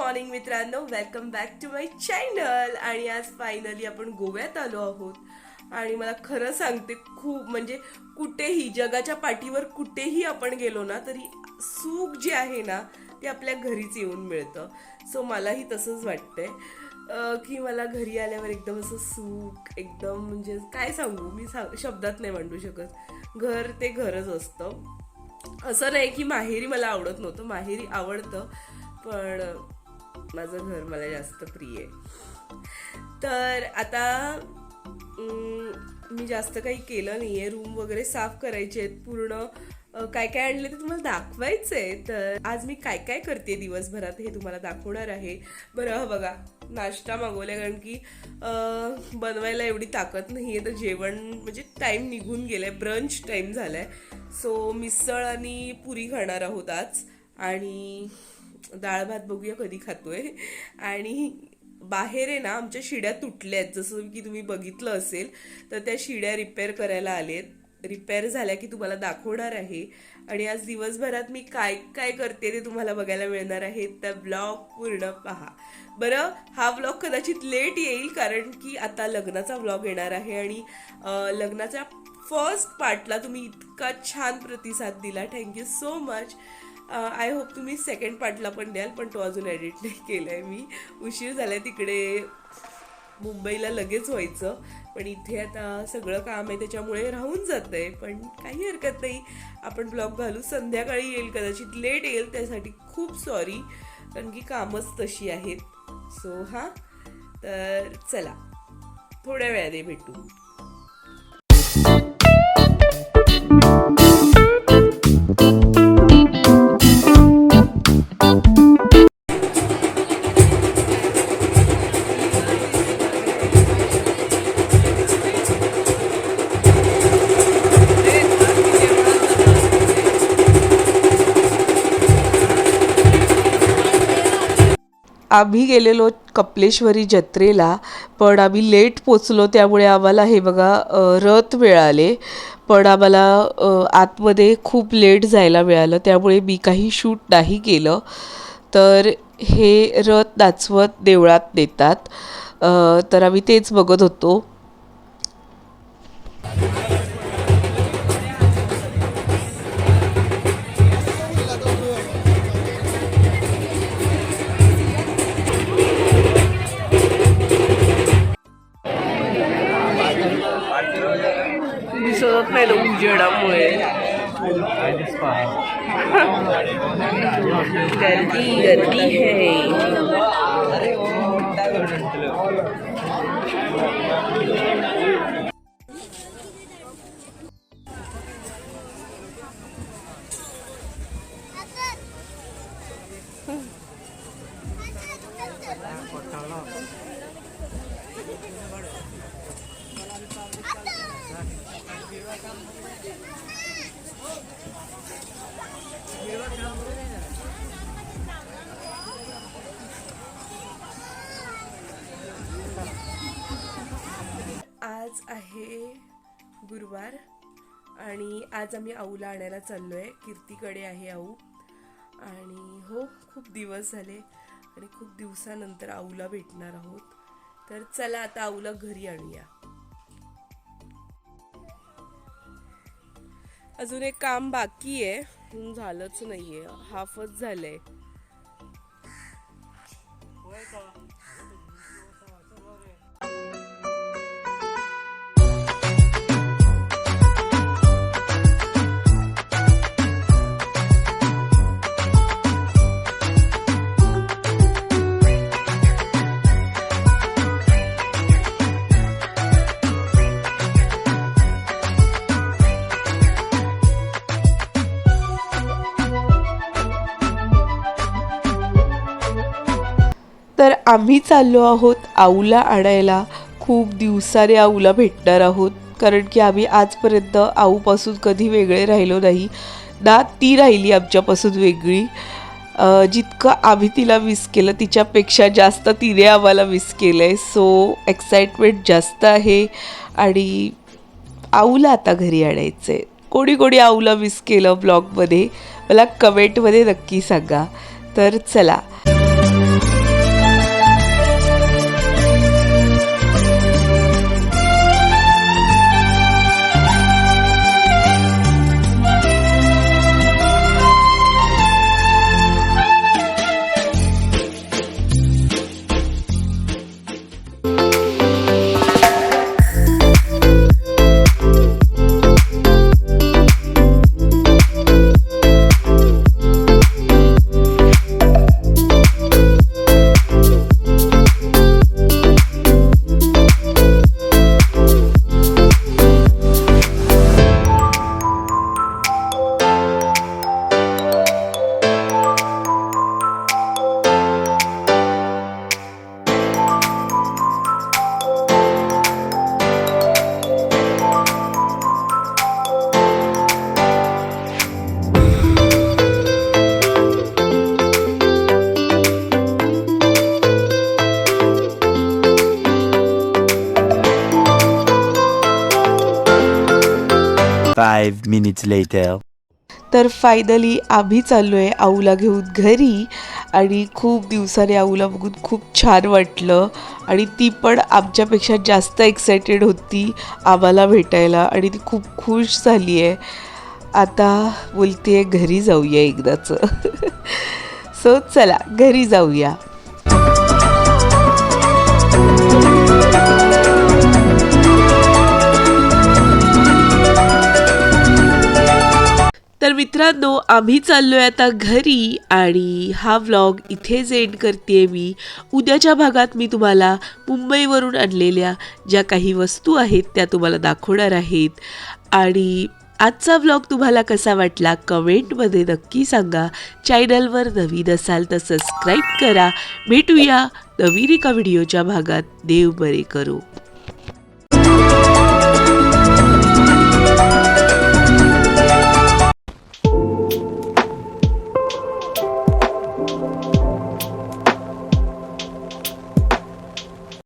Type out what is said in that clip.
Morning मित्रांनो. Welcome back to my channel आणि आज फायनली आपण गोव्यात आलो आहोत. आणि मला खरं सांगते खूप म्हणजे कुठेही जगाच्या पाठीवर कुठेही आपण गेलो ना तरी सुख जे आहे ना ते आपल्या घरीच येऊन मिळतं. सो मलाही तसंच वाटतंय. की मला घरी आल्यावर एकदम असं सुख एकदम म्हणजे काय सांगू? मी सांग शब्दात नाही मांडू शकत. घर ते घरच असतं. असं नाही की माहेरी मला आवडत नव्हतं. माहेरी आवडतं पण माझं घर मला जास्त प्रिय आहे. तर आता मी जास्त काही केलं नाही आहे रूम वगैरे साफ करायचे आहेत. पूर्ण काय काय आणले ते तुम्हाला दाखवायचं आहे तर आज मी काय काय करते दिवसभरात हे तुम्हाला दाखवणार आहे. बरं बघा. नाश्ता मागवला कारण की बनवायला एवढी ताकद नाही आहे तर जेवण म्हणजे टाईम निघून गेलाय. ब्रंच टाईम झालाय. सो मिसळ आणि पुरी खाणार आहोत आज. आणि डाळ भात बघूया कधी खातोय. आणि बाहेर आहे ना आमच्या शिड्या तुटल्या आहेत जसं की तुम्ही बघितलं असेल तर त्या शिड्या रिपेअर करायला आलेत. रिपेअर झाल्या की तुम्हाला दाखवणार आहे. आणि आज दिवसभरात मी काय काय करते ते तुम्हाला बघायला मिळणार आहे. तर ब्लॉग पूर्ण पहा. बरं हा ब्लॉग कदाचित लेट येईल कारण की आता लग्नाचा ब्लॉग येणार आहे. आणि लग्नाच्या फर्स्ट पार्टला तुम्ही इतका छान प्रतिसाद दिला. Thank you so much I hope तुम्ही सेकंड पार्टला पण द्याल पण तो अजून एडिट नाही केला आहे मी. उशीर झाला तिकडे मुंबईला लगेच व्हायचं. पण इथे आता सगळं काम आहे त्याच्यामुळे राहून जात आहे पण काही हरकत नाही. आपण ब्लॉग घालू. संध्याकाळी येईल कदाचित. लेट येईल त्यासाठी खूप सॉरी कारण की कामच तशी आहेत. सो हां. तर चला. थोड्या वेळाने भेटू. आम्ही गेलेलो कपलेश्वरी जत्रेला पण आम्ही लेट पोचलो त्यामुळे आम्हाला हे बघा रथ मिळाले. पण आम्हाला आतमध्ये खूप लेट जायला मिळालं त्यामुळे मी काही शूट नाही केलं. तर हे रथ नाचवत देवळात नेतात. तर आम्ही तेच बघत होतो. जडामुळे. गर्दी गर्दी है. गुरुवार आणि आज आम्ही आऊला आणायला चाललो आहे कीर्तीकडे आहे आऊ. आणि हो खूप दिवस झाले आणि खूप दिवसानंतर आऊला भेटणार आहोत. तर चला आता आऊला घरी आणूया. अजून एक काम बाकी आहे. अजून झालंच नाहीये. हाफच झालंय. आहे आम्ही चाललो आहोत आऊला आणायला. खूप दिवसाने आऊला भेटणार आहोत. कारण की आम्ही आजपर्यंत आऊपासून कधी वेगळे राहिलो नाही. ना ती राहिली आमच्यापासून वेगळी. जितकं आम्ही तिला मिस केलं तिच्यापेक्षा जास्त तिने आम्हाला मिस केलं आहे सो एक्साइटमेंट जास्त आहे. आणि आऊला आता घरी आणायचं आहे कोणी कोणी आऊला मिस केलं ब्लॉगमध्ये मला कमेंटमध्ये नक्की सांगा. तर चला फाईव्ह मिनिट्स लेटर तर फायनली आम्ही चाललो आहे आऊला घेऊन घरी आणि खूप दिवसाने आऊला बघून खूप छान वाटलं. आणि ती पण आमच्यापेक्षा जास्त एक्सायटेड होती आम्हाला भेटायला आणि ती खूप खुश झाली आहे आता बोलते घरी जाऊया एकदाचं. सो चला घरी जाऊया. मित्रांनो आम्ही चाललोय आता घरी आणि हा व्लॉग इथेच एंड करते मी. उद्याच्या भागात मी तुम्हाला मुंबईवरून आणलेल्या ज्या काही वस्तू आहेत त्या तुम्हाला दाखवणार आहेत. आणि आजचा व्लॉग तुम्हाला कसा वाटला कमेंटमध्ये नक्की सांगा. चॅनलवर नवीन असाल तर सबस्क्राईब करा. भेटूया नवीन एका व्हिडिओच्या भागात. देव बरे करू.